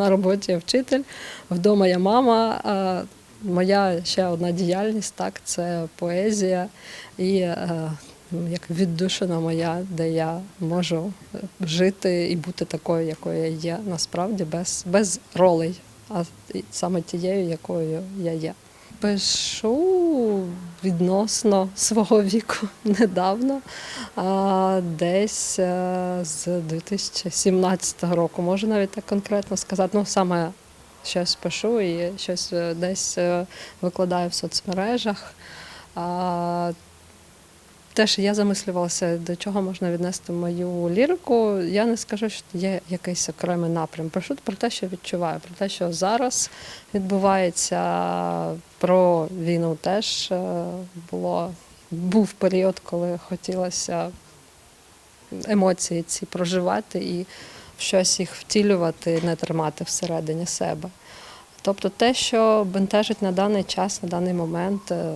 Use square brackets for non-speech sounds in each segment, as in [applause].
На роботі я вчитель, вдома я мама. А моя ще одна діяльність так це поезія і е, як віддушина моя, де я можу жити і бути такою, якою я є насправді, без, без ролей, а саме тією, якою я є. Пишу відносно свого віку [laughs] недавно, а десь е, з 2017 року, можу навіть так конкретно сказати. Ну, саме щось пишу і щось е, десь е, викладаю в соцмережах. Теж я замислювалася, до чого можна віднести мою лірику. Я не скажу, що є якийсь окремий напрям. Пишу про те, що відчуваю, про те, що зараз відбувається. Про війну теж е, було був період, коли хотілося емоції ці проживати і щось їх втілювати, не тримати всередині себе. Тобто те, що бентежить на даний час, на даний момент, е,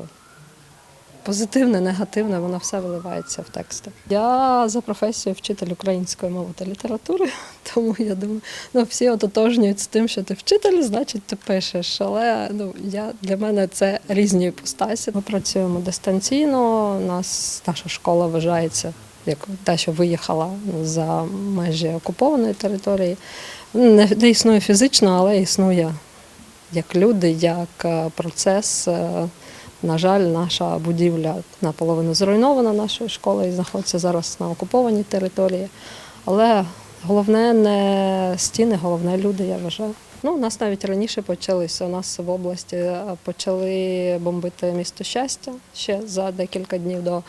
позитивне, негативне, воно все виливається в тексти. Я за професією вчитель української мови та літератури, [laughs] тому я думаю, ну всі ототожнюють з тим, що ти вчитель, значить ти пишеш. Але ну я для мене це різні іпостасі. Ми працюємо дистанційно. Нас наша школа вважається як те, що виїхала за межі окупованої території. Не, не існує фізично, але існує як люди, як е, процес. На жаль, наша будівля наполовину зруйнована нашої школи і знаходиться зараз на окупованій території. Але головне не стіни, головне люди, я вважаю. Ну, у нас навіть раніше почалися. У нас в області е, почали бомбити місто щастя ще за декілька днів до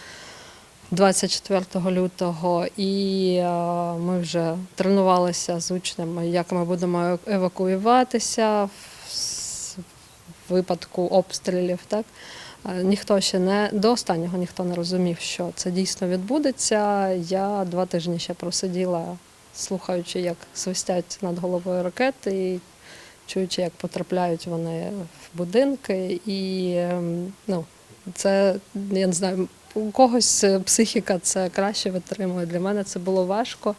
24 лютого, і е, ми вже тренувалися з учнями, як ми будемо евакуюватися в випадку обстрілів. Так ніхто ще не до останнього ніхто не розумів, що це дійсно відбудеться. Я два тижні ще просиділа, слухаючи, як свистять над головою ракети, і чуючи, як потрапляють вони в будинки, і ем, ну, це я не знаю, у когось е, психіка це краще витримує. Для мене це було важко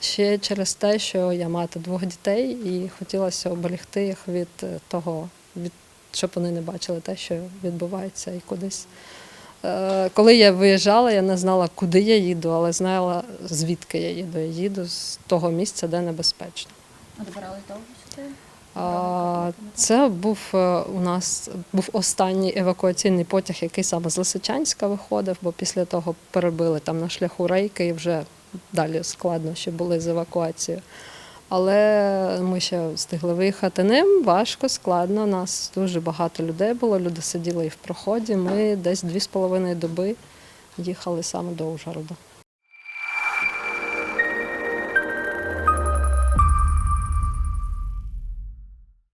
ще через те, що я мати двох дітей, і хотілося оберегти їх від е, того, від щоб вони не бачили те, що відбувається і кудись. Е, Коли я виїжджала, я не знала, куди я їду, але знала, звідки я їду. Я їду з того місця, де небезпечно. А добирались довго сюди? Це був е, у нас був останній евакуаційний потяг, який саме з Лисичанська виходив, бо після того перебили там на шляху рейки і вже далі складнощі були з евакуацією. Але ми ще встигли виїхати ним. Важко, складно. Нас дуже багато людей було. Люди сиділи і в проході. Ми десь дві з половиною доби їхали саме до Ужгорода.